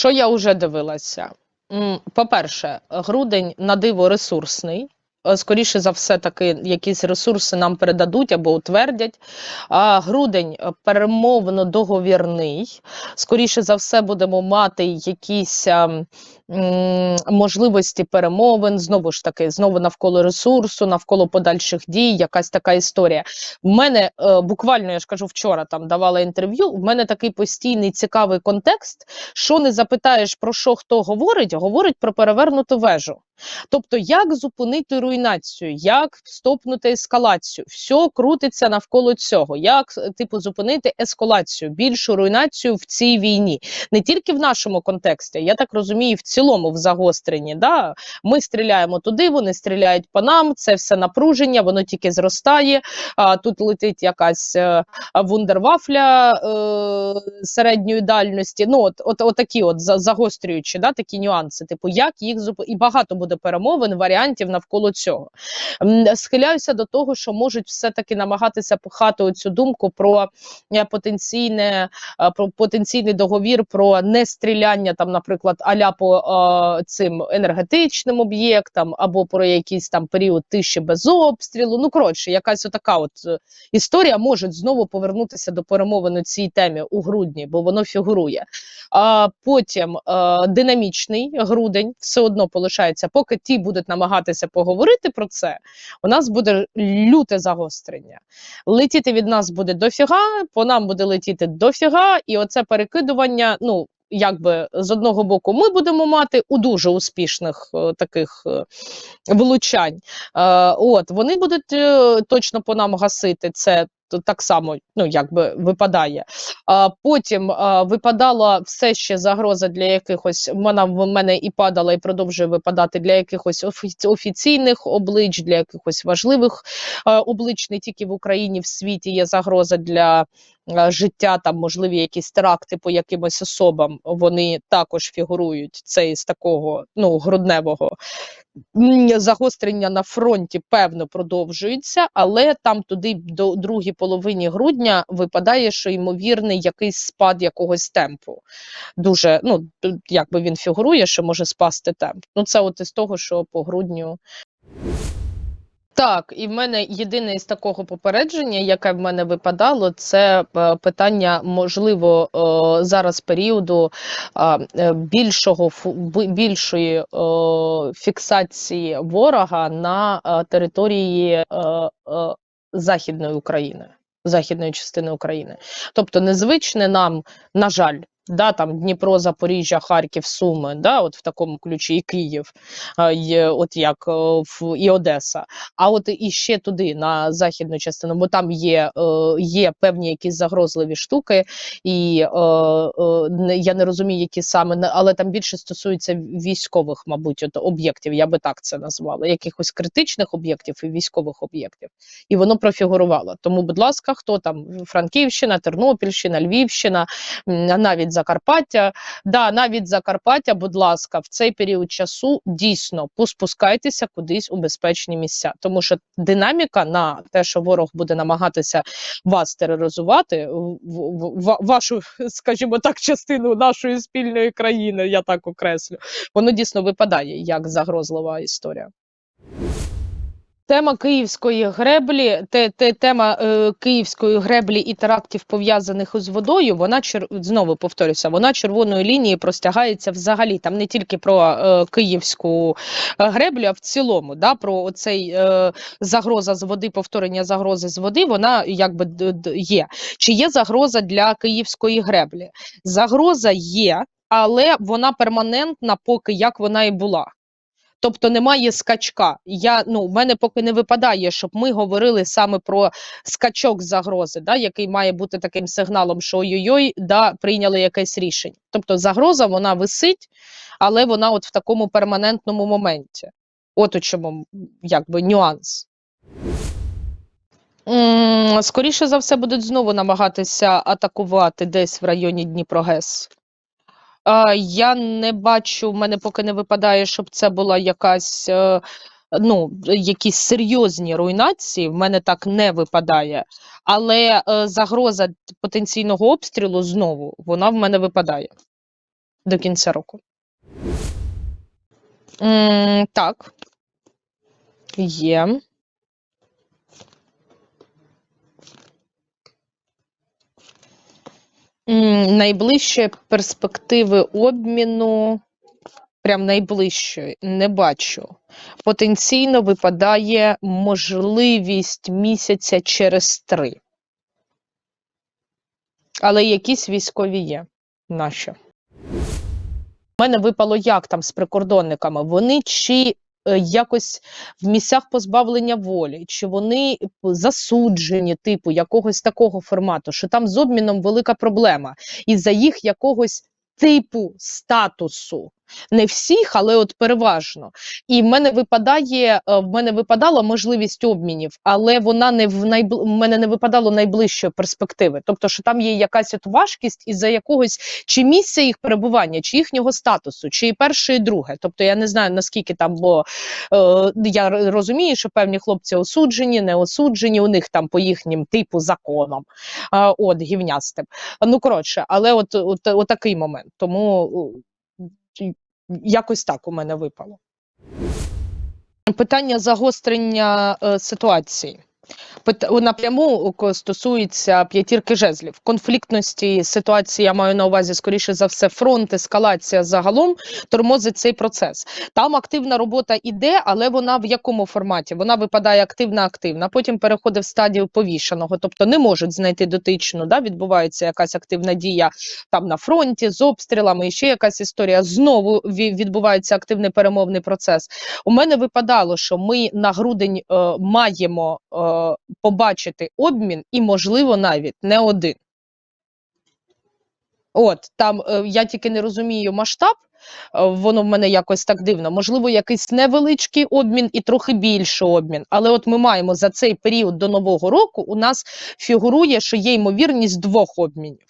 Що я вже дивилася? По-перше, грудень на диво ресурсний. Е, Скоріше за все, таки якісь ресурси нам передадуть або утвердять. А грудень е, перемовно-договірний. Скоріше за все, будемо мати якісь ем, м, можливості перемовин. Знову ж таки, знову навколо ресурсу, навколо подальших дій, якась така історія. В мене е, буквально, я ж кажу, вчора там давала інтерв'ю. В мене такий постійний цікавий контекст. Що не запитаєш про що хто говорить, говорить про перевернуту вежу. Тобто, як зупинити руйнацію, як стопнути ескалацію, все крутиться навколо цього. Як е, типу зупинити ескалацію, більшу руйнацію в цій війні, не тільки в нашому контексті, я так розумію, в цілому в загостренні. Да? Ми стріляємо туди, вони стріляють по нам. Це все напруження, воно тільки зростає. А тут летить якась е, вундервафля е, середньої дальності. Ну, от, от, от такі от загострюючі, да, такі нюанси. Типу, як їх зуп... і багато буде перемовин, варіантів навколо цього. Схиляюся до того, що можуть все-таки намагатися пхати оцю думку про е, потенційне, е, про потенційний договір про нестріляння, там, наприклад, аля по е, цим енергетичним об'єктам, або про якийсь там період тиші без обстрілу. Ну, коротше, якась отака от історія може знову повернутися до перемовин у цій темі у грудні, бо воно фігурує. А потім динамічний грудень все одно полишається. Поки ті будуть намагатися поговорити про це, у нас буде люте загострення. Летіти від нас буде дофіга, по нам буде летіти дофіга, і оце перекидування. Ну якби з одного боку, ми будемо мати у дуже успішних е, таких е, влучань. Е, от вони будуть е, точно по нам гасити це. То Так само, ну якби випадає. А потім а, випадала все ще загроза для якихось. Вона в мене і падала, і продовжує випадати для якихось офі- офіційних облич, для якихось важливих а, облич не тільки в Україні, в світі є загроза для життя. Там можливі якісь теракти по якимось особам. Вони також фігурують. Це із такого ну грудневого загострення на фронті певно продовжується, але там туди до другій половині грудня випадає, що ймовірний якийсь спад якогось темпу. Дуже ну якби він фігурує, що може спасти темп. Ну це от із того, що по грудню. Так, і в мене єдине із такого попередження, яке в мене випадало, це е, питання, можливо, е, зараз періоду е, більшого більшої фіксації ворога на території Західної України, західної частини України. Тобто, незвичне нам, на жаль. Да, там Дніпро, Запоріжжя, Харків, Суми, да, от в такому ключі, і Київ, е, от як е, і Одеса. А от і ще туди, на західну частину, бо там є, е, є певні якісь загрозливі штуки, і е, я не розумію, які саме, але там більше стосується військових, мабуть, от, об'єктів, я би так це назвала, якихось критичних об'єктів і військових об'єктів. І воно профігурувало. Тому, будь ласка, хто там Франківщина, Тернопільщина, Львівщина, навіть Закарпаття. Да, навіть Закарпаття, будь ласка, в цей період часу дійсно поспускайтеся кудись у безпечні місця, тому що динаміка на те, що ворог буде намагатися вас тероризувати, в, в, в- вашу, скажімо так, частину нашої спільної країни, я так окреслю, воно дійсно випадає як загрозлива історія. Тема київської греблі, те, те, тема е, київської греблі і терактів пов'язаних із водою. Вона чер... знову повторюся, вона червоною лінією простягається взагалі. Там не тільки про е, київську е, греблю, а в цілому, да, про оцей е, загроза з води, повторення загрози з води. Вона якби є. Чи є загроза для київської греблі? Загроза є, але вона перманентна, поки як вона і була. Тобто немає скачка. Я ну в мене поки не випадає, щоб ми говорили саме про скачок загрози, да, який має бути таким сигналом, що ой-ой-ой, да, прийняли якесь рішення. Тобто загроза вона висить, але вона от в такому перманентному моменті. От у чому якби нюанс. Скоріше за все, будуть знову намагатися атакувати десь в районі Дніпрогес. А, я не бачу, в мене поки не випадає, щоб це була якась, е, ну, якісь серйозні руйнації. В мене так не випадає. Але е, загроза потенційного обстрілу знову вона в мене випадає. до кінця року. М, так. Є. М, Найближчі перспективи обміну, прям найближчої, не бачу. Потенційно випадає можливість місяця через три. Але якісь військові є наші. У мене випало як там з прикордонниками. Вони чи якось в місцях позбавлення волі, чи вони засуджені, типу якогось такого формату, що там з обміном велика проблема, і за їх якогось типу статусу. Не всіх, але от переважно. І в мене випадає, е, в мене випадала можливість обмінів, але вона не в найбл... в мене не випадало найближчої перспективи. Тобто, що там є якась от важкість із-за якогось чи місця їх перебування, чи їхнього статусу, чи і перше, і друге. Тобто я не знаю наскільки там, бо е, я розумію, що певні хлопці осуджені, не осуджені, у них там по їхнім типу законам, е, от гівнястим. Ну коротше, але от, от, от такий момент. Тому якось так у мене випало. Питання загострення е, ситуації. Напряму стосується п'ятірки жезлів. Конфліктності ситуації я маю на увазі, скоріше за все, фронт, ескалація загалом тормозить цей процес. Там активна робота іде, але вона в якому форматі? Вона випадає активна-активна, потім переходить в стадію повішеного, тобто не можуть знайти дотичну. Да? Відбувається якась активна дія там на фронті з обстрілами, і ще якась історія. Знову відбувається активний перемовний процес. У мене випадало, що ми на грудень е, маємо е, побачити обмін, і, можливо, навіть не один. От там е, я тільки не розумію масштаб. е, Воно в мене якось так дивно. Можливо, якийсь невеличкий обмін і трохи більший обмін. Але от ми маємо за цей період до нового року. У нас фігурує, що є ймовірність двох обмінів.